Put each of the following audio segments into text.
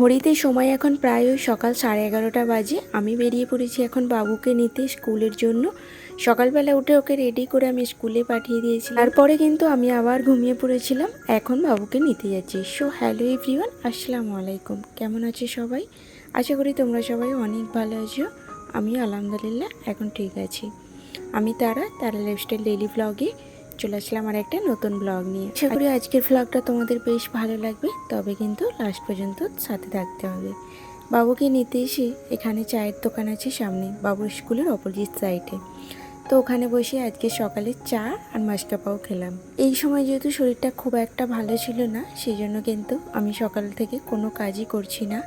ঘড়িতে সময় এখন প্রায় ওই সকাল সাড়ে এগারোটা বাজে। আমি বেরিয়ে পড়েছি এখন বাবুকে নিতে স্কুলের জন্য। সকালবেলা উঠে ওকে রেডি করে আমি স্কুলে পাঠিয়ে দিয়েছি তারপরে কিন্তু আমি আবার ঘুমিয়ে পড়েছিলাম। এখন বাবুকে নিতে যাচ্ছি। সো হ্যালো এভরিওয়ান আসসালামু আলাইকুম। কেমন আছে সবাই? আশা করি তোমরা সবাই অনেক ভালো আছো। আমি আলহামদুলিল্লাহ, এখন ঠিক আছি। আমি তারা তারা লাইফস্টাইল ডেলি ব্লগে চলে আসলাম আর একটা নতুন ব্লগ নিয়ে। আশা করি আজকের ব্লগটা তোমাদের বেশ ভালো লাগবে তবে কিন্তু লাস্ট পর্যন্ত সাথে থাকতে হবে। বাবুকে নিতে এসে এখানে চায়ের দোকান আছে সামনে বাবুর স্কুলের অপোজিট সাইডে তো ওখানে বসে আজকে সকালে চা আর মাসকাপাও খেলাম। এই সময় যেহেতু শরীরটা খুব একটা ভালো ছিল না সেই জন্য কিন্তু আমি সকাল থেকে কোনো কাজই করছি না।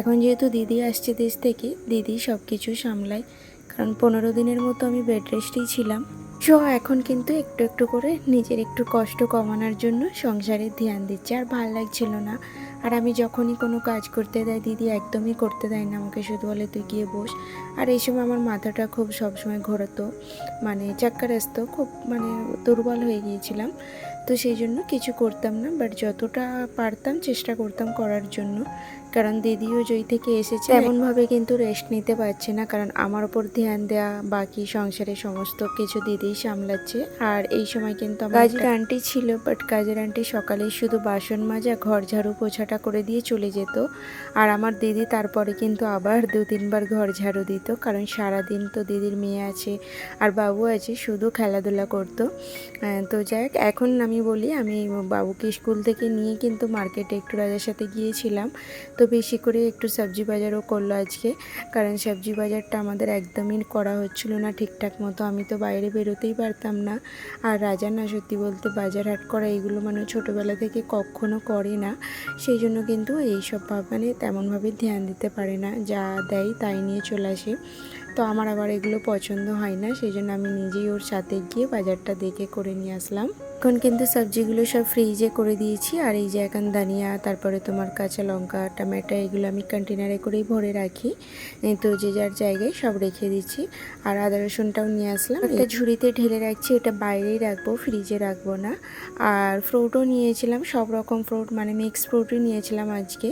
এখন যেহেতু দিদি আসছে দেশ থেকে দিদি সব কিছু সামলায়। কারণ পনেরো দিনের মতো আমি বেড রেস্টেই ছিলাম। সো এখন কিন্তু একটু একটু করে নিজের একটু কষ্ট কমানোর জন্য সংসারে ধ্যান দিচ্ছে, আর ভালো লাগছিল না। আর আমি যখনই কোনো কাজ করতে দেয় দিদি একদমই করতে দেয় না আমাকে, শুধু বলে, তুই গিয়ে বস। আর এই সময় আমার মাথাটা খুব সবসময় ঘোরাতো মানে চাক্কার আসতো খুব মানে দুর্বল হয়ে গিয়েছিলাম। তো সেই জন্য কিছু করতাম না বাট যতটা পারতাম চেষ্টা করতাম করার জন্য। কারণ দিদিও যেই থেকে এসেছে এমনভাবে কিন্তু রেস্ট নিতে পারছে না কারণ আমার ওপর ধ্যান দেওয়া বাকি সংসারের সমস্ত কিছু দিদিই সামলাচ্ছে। আর এই সময় কিন্তু আমার কাজের আন্টি ছিল বাট কাজের আন্টি সকালে শুধু বাসন মাজা ঘর ঝাড়ু পোছাটা করে দিয়ে চলে যেত। আর আমার দিদি তারপরে কিন্তু আবার দু তিনবার ঘর ঝাড়ু দিত কারণ সারাদিন তো দিদির মেয়ে আছে আর বাবু আছে শুধু খেলাধুলা করতো। তো যাই এখন আমি বলি আমি বাবুকে স্কুল থেকে নিয়ে কিন্তু মার্কেটে একটু রাজার সাথে গিয়েছিলাম। তো বেশি করে একটু সবজি বাজারও করল আজকে। কারণ সবজি বাজারটা আমাদের একদমই করা হচ্ছিল না ঠিকঠাক মতো। আমি তো বাইরে বেরোতেই পারতাম না। আর রাজা না সত্যি বলতে বাজার হাট করা এগুলো মানে ছোটোবেলা থেকে কখনো করে না। সেই জন্য কিন্তু এইসব মানে তেমনভাবে ধ্যান দিতে পারে না। যা দেয় তাই নিয়ে চলে আসে। তো আমার আবার এগুলো পছন্দ হয় না সেই জন্য আমি নিজেই ওর সাথে গিয়ে বাজারটা দেখে করে নিয়ে আসলাম। এখন কিন্তু সবজিগুলো সব ফ্রিজে করে দিয়েছি আর এই যে এখন ধনিয়া তারপরে তোমার কাঁচা লঙ্কা টমেটো এগুলো আমি কন্টেনারে করেই ভরে রাখি। তো যে যার জায়গায় সব রেখে দিচ্ছি আর আদা রসুনটাও নিয়ে আসলাম। একটা ঝুড়িতে ঢেলে রাখছি এটা বাইরেই রাখব ফ্রিজে রাখব না। আর ফ্রুটও নিয়েছিলাম সব রকম ফ্রুট মানে মিক্স ফ্রুটই নিয়েছিলাম আজকে।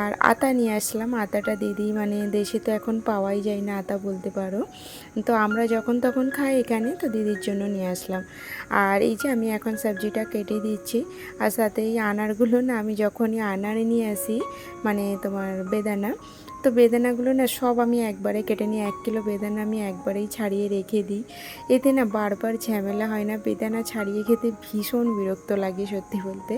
আর আতা নিয়ে আসলাম আতাটা দিদি মানে দেশে তো এখন পাওয়াই যায় না আতা বলতে। পারো। তো আমরা যখন তখন খাই এখানে, তো দিদির জন্য নিয়ে আসলাম। আর এই যে আমি এখন সবজিটা কেটে দিচ্ছি, আর সাথে এই আনারগুলো না আমি যখনই আনারে নিয়ে আসি মানে তোমার বেদানা তো বেদানাগুলো না সব আমি একবারে কেটে নিই এক কিলো বেদানা আমি একবারেই ছাড়িয়ে রেখে দিই। এতে না বারবার ঝামেলা হয় না, বেদানা ছাড়িয়ে খেতে ভীষণ বিরক্ত লাগে সত্যি বলতে।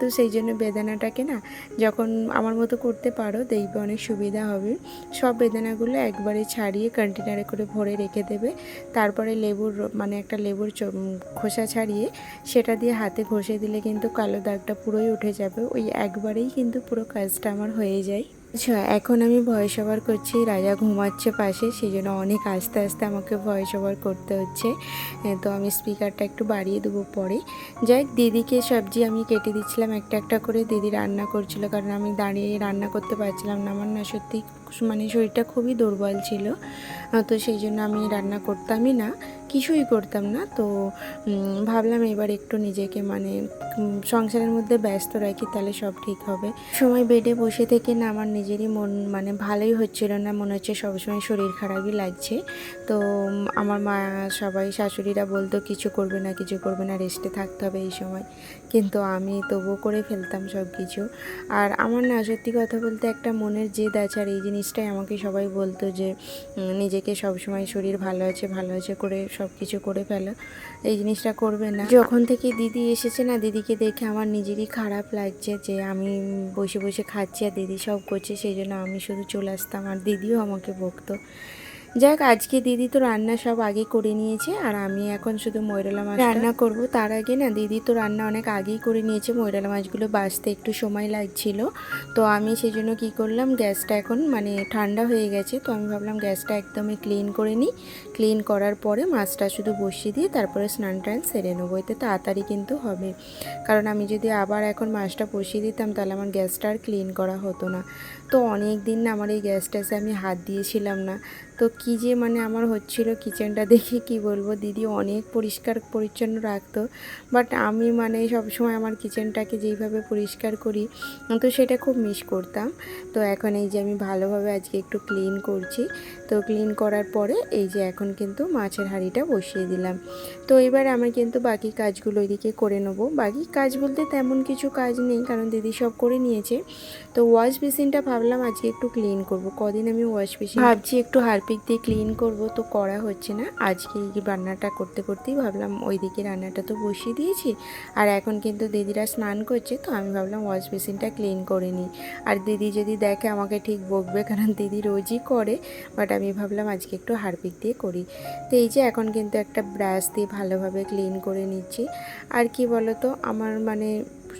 তো সেই জন্য বেদানাটাকে না যখন আমার মতো করতে পারো, দেখবে অনেক সুবিধা হবে। সব বেদানাগুলো একবারে ছাড়িয়ে কন্টেনারে করে ভরে রেখে দেবে। তারপরে লেবুর মানে একটা লেবুর খোসা ছাড়িয়ে সেটা দিয়ে হাতে ঘষে দিলে কিন্তু কালো দাগটা পুরোই উঠে যাবে। ওই একবারেই কিন্তু পুরো কাজটা আমার হয়ে যায়। আচ্ছা এখন আমি ভয়েস ওভার করছি, রাজা ঘুমাচ্ছে পাশে সেই জন্য অনেক আস্তে আস্তে আমাকে ভয়েস ওভার করতে হচ্ছে। তো আমি স্পিকারটা একটু বাড়িয়ে দেবো পরে। যাই দিদিকে সবজি আমি কেটে দিচ্ছিলাম, একটা একটা করে দিদি রান্না করছিল, কারণ আমি দাঁড়িয়ে রান্না করতে পারছিলাম না। আমার না সত্যি মানে শরীরটা খুবই দুর্বল ছিল তো সেই জন্য আমি রান্না করতামই না। কিছুই করতাম না। তো ভাবলাম এবার একটু নিজেকে মানে সংসারের মধ্যে ব্যস্ত রাখি তাহলে সব ঠিক হবে। সময় বেডে বসে থেকে না আমার নিজেরই মন মানে ভালোই হচ্ছিল না, মনে হচ্ছে সবসময় শরীর খারাপই লাগছে। তো আমার মা, সবাই, শাশুড়িরা বলতো, কিছু করবে না, কিছু করবে না রেস্টে থাকতে হবে এই সময়। কিন্তু আমি তবুও করে ফেলতাম সব কিছু আর আমার না, সত্যি কথা বলতে একটা মনের জেদ আছে। আর এই জিনিসটাই আমাকে সবাই বলতো যে নিজেকে সবসময় শরীর ভালো আছে ভালো আছে করে সব কিছু করে ফেলো। এই জিনিসটা করবে না। যখন থেকে দিদি এসেছে না, দিদিকে দেখে আমার নিজেরই খারাপ লাগছে যে আমি বসে বসে খাচ্ছি আর দিদি সব করছে, সেই জন্য আমি শুধু চলে আসতাম। আর দিদিও আমাকে বকতো। যাক আজকে দিদি তো রান্না সব আগে করে নিয়েছে আর আমি এখন শুধু ময়রালা মাছ রান্না করব। তার আগে না দিদি তো রান্না অনেক আগেই করে নিয়েছে ময়রালা মাছগুলো বাছতে একটু সময় লাগছিল। তো আমি সেই জন্য কী করলাম গ্যাসটা এখন মানে ঠান্ডা হয়ে গেছে তো আমি ভাবলাম গ্যাসটা একদমই ক্লিন করে নিই। ক্লিন করার পরে মাছটা শুধু বসিয়ে দিয়ে তারপরে স্নান টান সেরে নেব এতে তাড়াতাড়ি কিন্তু হবে। কারণ আমি যদি আবার এখন মাছটা বসিয়ে দিতাম তাহলে আমার গ্যাসটা আর ক্লিন করা হতো না। তো অনেক দিন না আমার এই গ্যাসটাসে আমি হাত দিয়েছিলাম না। তো কী যে মানে আমার হচ্ছিল কিচেনটা দেখে কি বলব, দিদি অনেক পরিষ্কার পরিচ্ছন্ন রাখতো। বাট আমি মানে সবসময় আমার কিচেনটাকে যেইভাবে পরিষ্কার করি, তো সেটা খুব মিস করতাম। তো এখন এই যে আমি ভালোভাবে আজকে একটু ক্লিন করছি। তো ক্লিন করার পরে এই যে এখন কিন্তু মাছের হাঁড়িটা বসিয়ে দিলাম। তো এবার আমি কিন্তু বাকি কাজগুলো এদিকে করে নেব। বাকি কাজ বলতে তেমন কিছু কাজ নেই, কারণ দিদি সব করে নিয়েছে। তো ওয়াশ বেসিনটা ভাবলাম আজকে একটু ক্লিন করব। কদিন আমি ওয়াশ বেসিন ভাবছি একটু হারপিক দিয়ে ক্লিন করব তো করা হচ্ছে না। আজকে রান্নাটা করতে করতেই ভাবলাম ওইদিকে রান্নাটা তো বসিয়ে দিয়েছি। আর এখন কিন্তু দিদিরা স্নান করছে তো আমি ভাবলাম ওয়াশ বেসিনটা ক্লিন করে নিই। আর দিদি যদি দেখে আমাকে ঠিক বকবে কারণ দিদি রোজই করে বাট আমি ভাবলাম আজকে একটু হারপিক দিয়ে করি। তো এই যে এখন কিন্তু একটা ব্রাশ দিয়ে ভালোভাবে ক্লিন করে নিচ্ছি। আর কি বলতো আমার মানে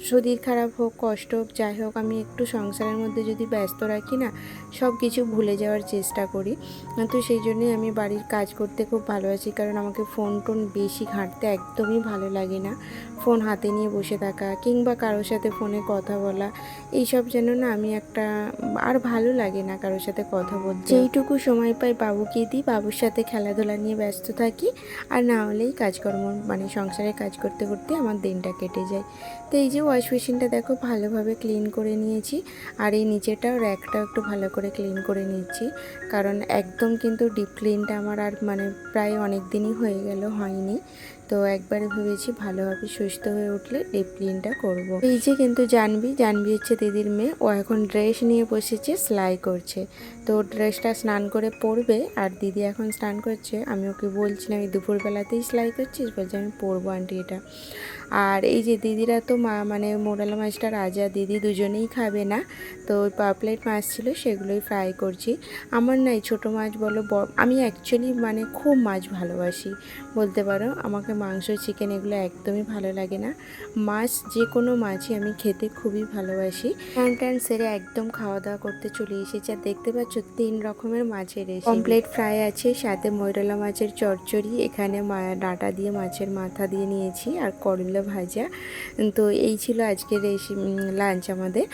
শরীর খারাপ হোক, কষ্ট হোক, যাই হোক, আমি একটু সংসারের মধ্যে যদি ব্যস্ত রাখি না, সব কিছু ভুলে যাওয়ার চেষ্টা করি। তো সেই জন্যই আমি বাড়ির কাজ করতে খুব ভালোবাসি কারণ আমাকে ফোন টোন বেশি ঘাঁটতে একদমই ভালো লাগে না। ফোন হাতে নিয়ে বসে থাকা কিংবা কারোর সাথে ফোনে কথা বলা, এইসব যেন না আমি একটা আর ভালো লাগে না কারোর সাথে কথা বলতে। যেইটুকু সময় পাই বাবুকে দিই, বাবুর সাথে খেলাধুলা নিয়ে ব্যস্ত থাকি, আর না হলেই কাজকর্ম মানে সংসারে কাজ করতে করতে আমার দিনটা কেটে যায়। তো এই যে ওয়াশ মেশিনটা দেখো ভালোভাবে ক্লিন করে নিয়েছি। আর এই নিচেটাও র্যাকটাও একটু ভালো করে ক্লিন করে নিয়েছি কারণ একদম কিন্তু ডিপ ক্লিনটা আমার আর মানে প্রায় অনেক দিনই হয়ে গেল হয়নি। তো একবারে ভেবেছি ভালোভাবে সুস্থ হয়ে উঠলে ডিপ ক্লিনটা করব। এই যে কিন্তু জানবি জানবি হচ্ছে দিদির মেয়ে। ও এখন ড্রেস নিয়ে বসেছে, সেলাই করছে। তো ড্রেসটা স্নান করে পরবে আর দিদি এখন স্নান করছে। আমি ওকে বলছিলাম এই দুপুরবেলাতেই সেলাই করছিস? বলছে, আমি পরবো আন্টি এটা। আর এই যে দিদিরা তো মা মানে মোরালা মাছটা রাজা, দিদি দুজনেই খাবে না। তো ওই পাপলেট মাছ ছিল, সেগুলোই ফ্রাই করছি। আমার নাই ছোট মাছ বলো আমি অ্যাকচুয়ালি মানে খুব মাছ ভালোবাসি। বলতে পারো, আমাকে মাংস চিকেন এগুলো একদমই ভালো লাগে না। মাছ যে কোনো মাছই আমি খেতে খুবই ভালোবাসি। স্নান ট্যান সেরে একদম খাওয়া দাওয়া করতে চলে এসেছি আর দেখতে পাচ্ছ তিন রকমের মাছের কমপ্লেট ফ্রাই আছে সাথে ময়ূরলা মাছের চচ্চড়ি এখানে মা- ডাঁটা দিয়ে মাছের মাথা দিয়ে নিয়েছি আর করলা ভাজা। তো এই ছিল আজকের লাঞ্চ আমাদের।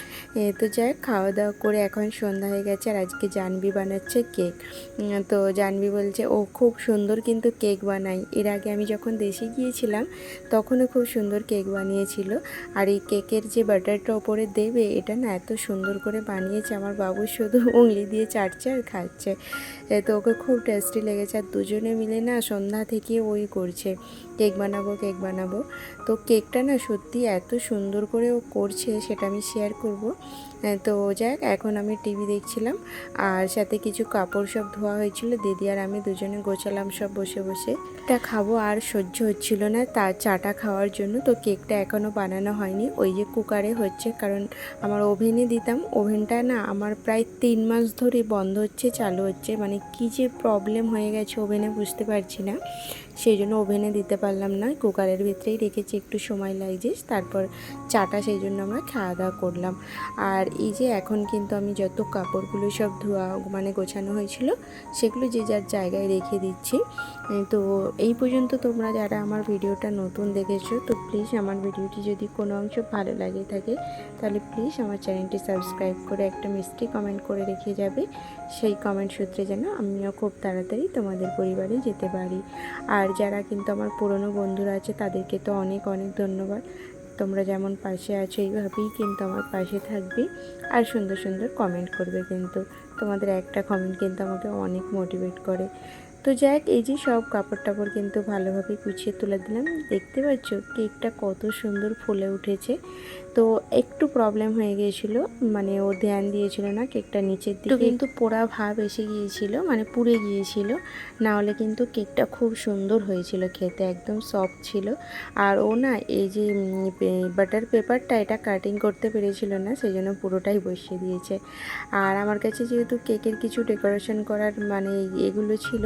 তো যাই খাওয়া দাওয়া করে এখন সন্ধ্যা হয়ে গেছে আর আজকে জানবি বানাচ্ছে কেক তো জানবি বলছে ও খুব সুন্দর কিন্তু কেক বানাই এর আগে আমি যখন দেশে গিয়েছিলাম, তখনও খুব সুন্দর কেক বানিয়েছিল। আর এই কেকের যে বাটারটা ওপরে দেবে, এটা না এত সুন্দর করে বানিয়েছে, আমার বাবু শুধু উংলি দিয়ে চাটছে আর খাচ্ছে। তো ওকে খুব টেস্টি লেগেছে, আর দুজনে মিলে না সন্ধ্যা থেকে ওই করছে। কেক বানাবো কেক বানাবো। তো কেকটা না সত্যি এত সুন্দর করে ও করছে সেটা আমি শেয়ার করব। তো যাক, এখন আমি টিভি দেখছিলাম আর সাথে কিছু কাপড় সব ধোয়া হয়েছিল। দিদি আর আমি দুজনে গোছালাম সব বসে বসে। এটা খাব আর সহ্য হচ্ছিল না তার চাটা খাওয়ার জন্য। তো কেকটা এখনও বানানো হয়নি। ওই যে কুকারে হচ্ছে কারণ আমার ওভেনে দিতাম। ওভেনটা না আমার প্রায় তিন মাস ধরে বন্ধ হচ্ছে, চালু হচ্ছে। মানে কী যে প্রবলেম হয়ে গেছে ওভেনে বুঝতে পারছি না। সেই জন্য ওভেনে দিতে পারলাম না। কুকারের ভিতরেই রেখেছি একটু সময় লাগছে। তারপর চাটা সেই জন্য আমরা খাওয়া দাওয়া করলাম। আর এই যে এখন কিন্তু আমি যত কাপড়গুলো সব ধোয়া মানে গোছানো হয়েছিল, সেগুলো যে যার জায়গায় রেখে দিচ্ছি। তো এই পর্যন্ত তোমরা যারা আমার ভিডিওটা নতুন দেখেছ, তো প্লিজ আমার ভিডিওটি যদি কোনো অংশ ভালো লাগে থাকে, তাহলে প্লিজ আমার চ্যানেলটি সাবস্ক্রাইব করে একটা মিষ্টি কমেন্ট করে রেখে যাবে। সেই কমেন্ট সূত্রে যেন আমিও খুব তাড়াতাড়ি তোমাদের পরিবারে যেতে পারি। আর যারা কিন্তু আমার পুরনো বন্ধুরা আছে, তাদেরকে তো অনেক অনেক ধন্যবাদ। তোমরা যেমন পাশে আছো, এইভাবেই কিন্তু আমার পাশে থাকবে। আর সুন্দর সুন্দর কমেন্ট করবে কিন্তু। তোমাদের একটা কমেন্ট কিন্তু আমাকে অনেক মোটিভেট করে। তো যাক, এই যে সব কাপড় টাপড় কিন্তু ভালোভাবে গুছিয়ে তুলে দিলাম। দেখতে পাচ্ছ, কেকটা কত সুন্দর ফুলে উঠেছে। তো একটু প্রবলেম হয়ে গিয়েছিল মানে ও ধ্যান দিয়েছিল না কেকটা নিচের দিকে। কিন্তু পোড়া ভাব এসে গিয়েছিল মানে পুড়ে গিয়েছিল। না হলে কিন্তু কেকটা খুব সুন্দর হয়েছিল খেতে একদম সফট ছিল। আর ও না এই যে বাটার পেপারটা এটা কাটিং করতে পেরেছিল না সেই জন্য পুরোটাই বসিয়ে দিয়েছে। আর আমার কাছে যেহেতু কেকের কিছু ডেকোরেশন করার মানে এগুলো ছিল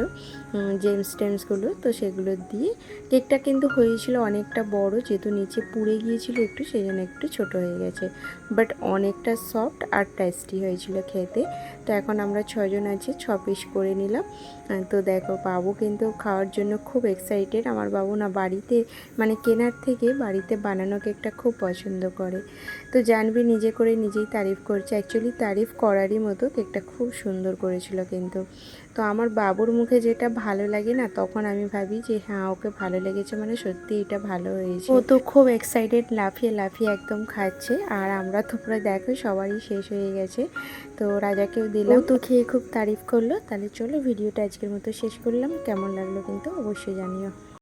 জেমস টেমসগুলো তো সেগুলো দিয়ে কেকটা কিন্তু হয়েছিল অনেকটা বড় যেহেতু নিচে পুড়ে গিয়েছিল একটু সেই জন্য একটু ছোট হয়ে গেছে। বাট অনেকটা সফট আর টেস্টি হয়েছিল খেতে। তো এখন আমরা ছজন আছি, ছ পিস করে নিলাম। তো দেখো, বাবু কিন্তু খাওয়ার জন্য খুব এক্সাইটেড আমার বাবু না বাড়িতে মানে কেনার থেকে বাড়িতে বানানো কেকটা খুব পছন্দ করে। তো জানবি নিজে করে নিজেই তারিফ করছে। অ্যাকচুয়ালি তারিফ করারই মতো কেকটা খুব সুন্দর করেছিল কিন্তু। তো আমার বাবুর মুখে যেটা ভালো লাগে না, তখন আমি ভাবি যে হ্যাঁ ওকে ভালো লেগেছে মানে সত্যি এটা ভালো হয়েছে। ও তো খুব এক্সাইটেড লাফিয়ে লাফিয়ে একদম খাচ্ছে আর আমরা তো পুরো দেখো সবারই শেষ হয়ে গেছে। তো রাজাকেও দিলাম। তো খেয়ে খুব তারিফ করল। তাহলে চলো ভিডিওটা আজকের মতো শেষ করলাম। কেমন লাগল কিন্তু অবশ্যই জানিও।